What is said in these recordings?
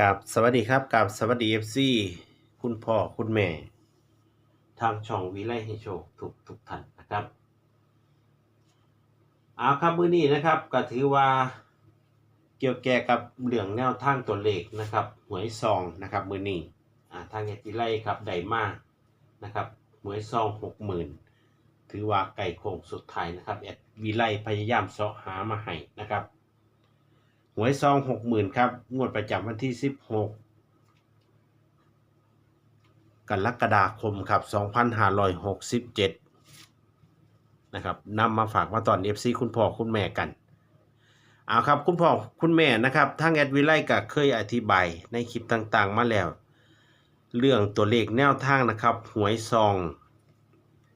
กับสวัสดีครับกับสวัสดีเอฟซีคุณพ่อคุณแม่ทางช่องวิไลให้โชคทุกทุกท่านนะครับเอาครับมื้อนี้นะครับก็ถือว่าเกี่ยวแก่กับเรื่องแนวทางตัวเลขนะครับหวยซองนะครับมื้อนี้อ่าทางเอวิไลครับได้มากนะครับหวยซองหกหมื่นถือว่าไก่โคงสุดท้ายนะครับแอดวิไลพยายามเสาะหามาให้นะครับ หวยซองหกหมื่นครับ งวดประจำวันที่สิบหกกรกฎาคมครับสองพันห้าร้อยหกสิบเจ็ดนะครับนำมาฝากมาตอนเอฟซีคุณพ่อคุณแม่กันเอาครับคุณพ่อคุณแม่นะครับทางแอดวิไลก็เคยอธิบายในคลิปต่างๆ มาแล้ว เรื่องตัวเลขแนวทางนะครับ หวยซอง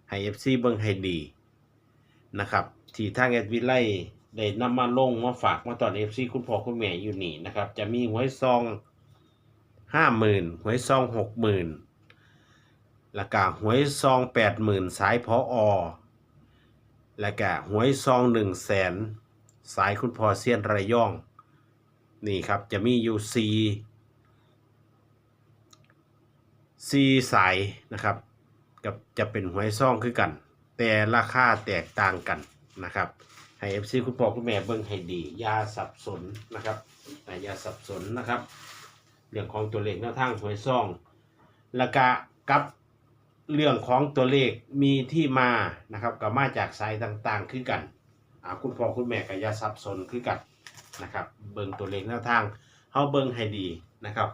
ให้เอฟซีเบิ่งให้ดีนะครับที่ทางแอดวิไล ได้นำมาลงมาฝากมาตอนเอฟซีคุณพ่อคุณแม่อยู่นี่นะครับ จะมีหวยซองห้าหมื่นหวยซองหกหมื่นแล้วก็หวยซองแปดหมื่นสายพออแล้วก็หวยซองหนึ่งแสนสายคุณพ่อเซียนระยอง นี่ครับจะมีอยู่ซีซีสายนะครับกับจะเป็นหวยซองคือกัน แต่ราคาแตกต่างกันนะครับ ให้เอฟซีคุณพ่อคุณแม่เบิ่งให้ดีอย่าสับสนนะครับอย่าสับสนนะครับ เรื่องของตัวเลขแนวทางหวยซองแล้วก็กับเรื่องของตัวเลขมีที่มานะครับก็มาจากสายต่างๆคือกันคุณพ่อคุณแม่ก็อย่าสับสนคือกันนะครับเบิ่งตัวเลขแนวทางเฮาเบิ่งให้ดีนะครับ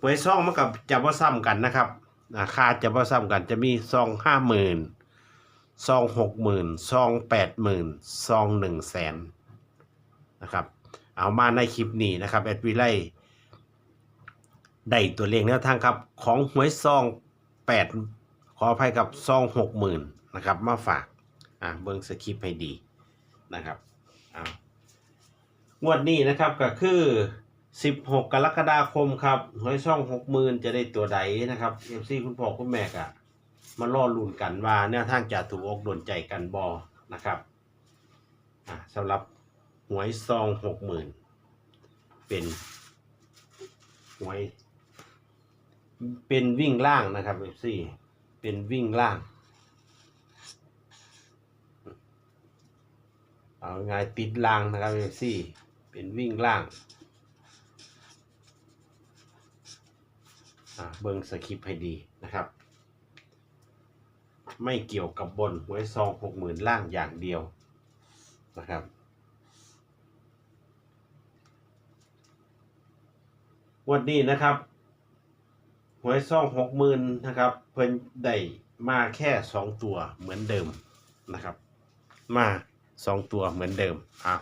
หวยซองมันกับจะบ่ซ้ำกันนะครับอ่าค่าจะบ่ซ้ำกันจะมีซองห้าหมื่น ซองหกหมื่นซองแปดหมื่นซองหนึ่งแสนนะครับ เอามาในคลิปนี้นะครับแอดวิไลได้ตัวเลขแนวทางครับ ของหวยซองแปดขออภัยกับซองหกหมื่นนะครับ มาฝากอ่าเบิ้งสคริปต์ให้ดีนะครับเอางวดนี้นะครับก็คือ 16 กรกฎาคมครับหวยซ่องหกหมื่นจะได้ตัวใดนะครับเอฟซีคุณพ่อคุณแม่กะ มาล่อลุ่นกันว่าแนวทางจะถูกอกโดนใจกันบอนะครับอ่าสำหรับหวยซองหกหมื่นเป็นหวยเป็นวิ่งล่างนะครับเอฟซีเป็นวิ่งล่าง เอาง่ายติดล่างนะครับเอฟซีเป็นวิ่งล่างอ่าเบิ้งสคริปต์ให้ดีนะครับ ไม่เกี่ยวกับบนหวยซองหกหมื่นล่างอย่างเดียวนะครับวันนี้นะครับหวยซองหกหมื่นนะครับเพิ่นได้มาแค่สองตัวเหมือนเดิมนะครับ มาสองตัวเหมือนเดิมอะ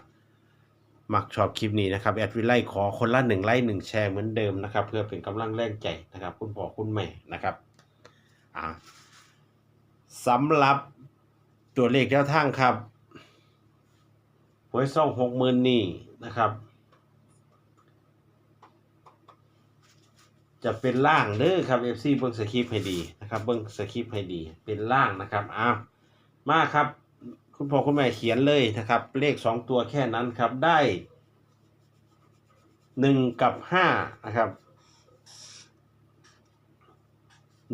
มักชอบคลิปนี้นะครับแอดวิไลขอคนละหนึ่งไลค์หนึ่งแชร์เหมือนเดิมนะครับ เพื่อเป็นกำลังแรงใจนะครับ คุณพ่อคุณแม่นะครับอ่า สำหรับตัวเลขแนวทางครับหวยซ่องหกหมื่นนี่นะครับ จะเป็นล่างเด้อครับ FC เบิ้งสคริปให้ดีนะครับ เบิ้งสคริปให้ดี เป็นล่างนะครับอ้าวมาครับ คุณพ่อคุณแม่เขียนเลยนะครับ เลขสองตัวแค่นั้นครับได้หนึ่งกับห้านะครับ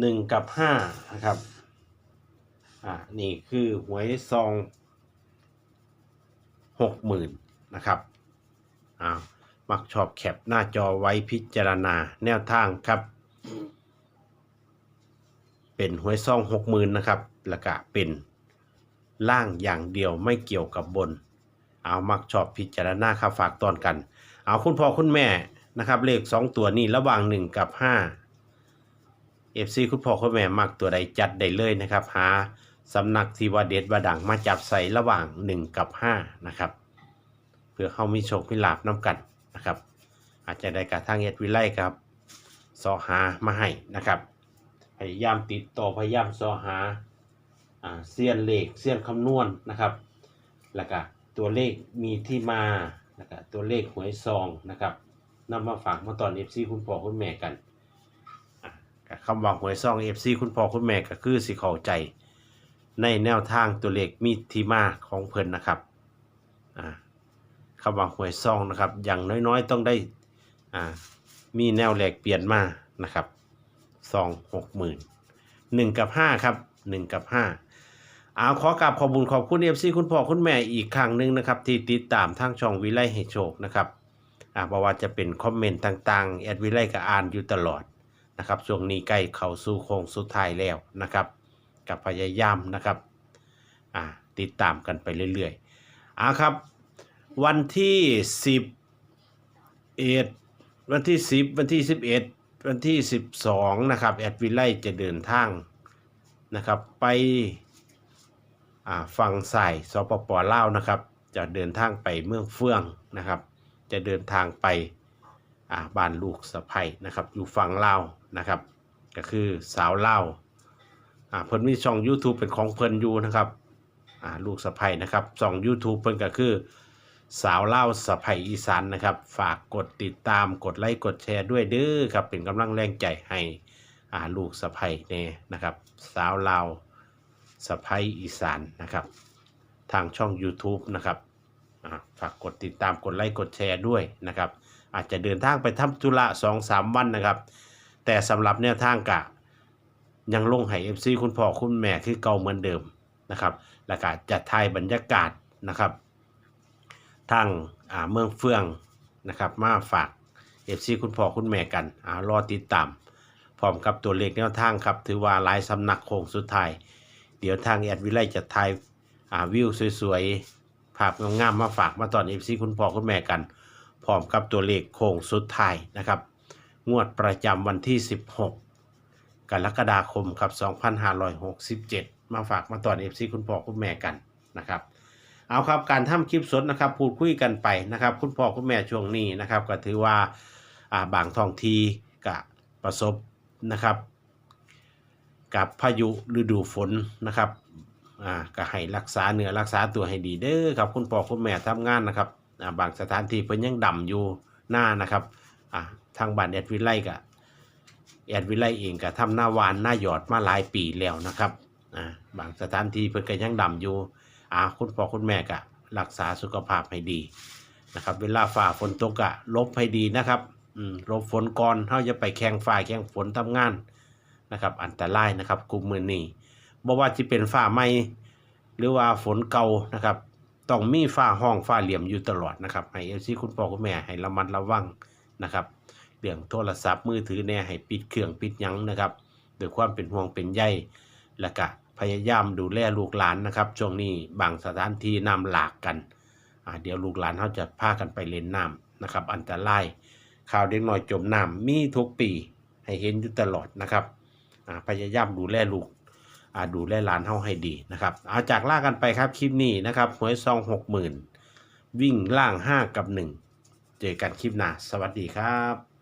หนึ่งกับห้านะครับ อ่านี่คือหวยซองหกหมื่นนะครับอ้ามักชอบแคปหน้าจอไว้พิจารณาแนวทางครับ เป็นหวยซองหกหมื่นนะครับแล้วก็เป็นล่างอย่างเดียวไม่เกี่ยวกับบน เอามักชอบพิจารณาครับฝากตอนกัน เอาคุณพ่อคุณแม่นะครับ เลขสองตัวนี้ระหว่างหนึ่งกับห้าเอฟซีคุณพ่อคุณแม่มักตัวใดจัดได้เลยนะครับหา สำนักที่ว่าเด็ดว่าดังมาจับใส่ระหว่าง 1 กับ 5 นะครับ เพื่อเข้ามีโชคมีลาบน้ำกันนะครับ อาจจะได้กระทั่งเอ็ดวิไลครับสอหามาให้นะครับ พยายามติดต่อพยายามสอหาเสี้ยนเลขเสี้ยนคำนวณนนะครับ แล้วก็ตัวเลขมีที่มาแล้วก็ตัวเลขหวยซองนะครับนำมาฝากมาตอนเอฟซีคุณพ่อคุณแม่กันกับคำว่าหวยซองเอฟซีคุณพ่อคุณแม่ก็คือสิเข้าใจ ในแนวทางตัวเลขมีที่มาของเพิ่นนะครับคำว่าหวยซองนะครับ อย่างน้อยๆต้องได้มีแนวแหลกเปลี่ยนมานะครับซองหกหมื่นหนึ่งกับห้าครับหนึ่งกับห้าเอาขอกราบขอบุญขอบคุณเอฟซีคุณพ่อคุณแม่อีกครั้งหนึ่งนะครับ ที่ติดตามทางช่องวิไลให้โชคนะครับอ่าเพราะว่าจะเป็นคอมเมนต์ต่างๆแอดวิไลก็อ่านอยู่ตลอดนะครับช่วงนี้ใกล้เข้าสู่โค้งสุดท้ายแล้วนะครับ กับพยายามนะครับอ่าติดตามกันไปเรื่อยๆอ่าครับ วันที่สิบเอ็ดวันที่สิบวันที่สิบเอ็ดวันที่สิบสองนะครับแอดวิไลจะเดินทางนะครับไปฝั่งสายสปปลาวนะครับ จะเดินทางไปเมืองเฟื่องนะครับ จะเดินทางไปบ้านลูกสะใภ้นะครับ อยู่ฝั่งลาวนะครับ ก็คือสาวลาว อ่าเพิ่นมีช่อง YouTube เป็นของเพิ่นอยู่นะครับอ่าลูกสะใภ้นะครับส่อง YouTube เพิ่นก็คือ สาวเล่าสะใภ้อีสานนะครับ ฝากกดติดตามกดไลค์กดแชร์ด้วยเด้อครับเป็นกำลังแรงใจให้อ่าลูกสะใภ้เน่นะครับ สาวเล่าสะใภ้อีสานนะครับ ทางช่อง YouTube นะครับฝากกดติดตามกดไลค์กดแชร์ด้วยนะครับ อาจจะเดินทางไปทำธุระสองสามวันนะครับ แต่สำหรับแนวทางกะ ยังลงให้ FC คุณพ่อคุณแม่คือเก่าเหมือนเดิมนะครับ แล้วก็จัดทายบรรยากาศนะครับทางเมืองเฟืองนะครับ มาฝาก FC คุณพ่อคุณแม่กันอารอติดตามพร้อมกับตัวเลขแนวทางครับ ถือว่าหลายสำนักโค้งสุดท้าย เดี๋ยวทางแอดวิไลจะถ่ายวิวสวยๆภาพงามๆมาฝากมาตอน FC คุณพ่อคุณแม่กันพร้อมกับตัวเลขโค้งสุดท้ายนะครับ งวดประจำวันที่ 16 กรกฎาคมครับ2567 มาฝากมาตอน FC คุณพ่อคุณแม่กันนะครับเอาครับการทำคลิปสดนะครับพูดคุยกันไปนะครับ คุณพ่อคุณแม่ช่วงนี้นะครับ ก็ถือว่าอ่าบางท้องทีก็ประสบนะครับ กับพายุฤดูฝนนะครับอ่าก็ให้รักษาเนื้อรักษาตัวให้ดีเด้อครับคุณพ่อคุณแม่ทำงานนะครับอ่าบางสถานที่เพิ่นยังดำอยู่หน้านะครับอ่าทางบ้านแอดวิไลก็ แอดวิไลเองก็ทำหน้าวานหน้าหยอดมาหลายปีแล้วนะครับอ่าบางสถานที่เพิ่นก็ยังดำอยู่อ่าคุณพ่อคุณแม่ก็รักษาสุขภาพให้ดีนะครับเวลาฝ่าฝนตกก็ลบให้ดีนะครับอืมลบฝนก่อนเฮาจะไปแข่งฝ่าแข่งฝนทำงานนะครับ อันตรายนะครับกลุ่มมือนี้บ่ว่าจะเป็นฝ่าไม้หรือว่าฝนเก่านะครับต้องมีฝ้าห้องฝ้าเหลี่ยมอยู่ตลอดนะครับให้เอฟซีคุณพ่อคุณแม่ให้ระมัดระวังนะครับ เรื่องโทรศัพท์มือถือแน่ให้ปิดเครื่องปิดยังนะครับด้วยความเป็นห่วงเป็นใยแล้วก็พยายามดูแลลูกหลานนะครับ ช่วงนี้บางสถานที่น้ำหลากกัน เดี๋ยวลูกหลานเขาจะพากันไปเล่นน้ำนะครับ อันตรายข่าวเด็กน้อยจมน้ำมีทุกปีให้เห็นอยู่ตลอดนะครับพยายามดูแลลูกดูแลหลานเฮาให้ดีนะครับ เอาจากล่ากันไปครับคลิปนี้นะครับหวยซองหกหมื่นวิ่งล่างห้ากับหนึ่งเจอกันคลิปหน้า สวัสดีครับ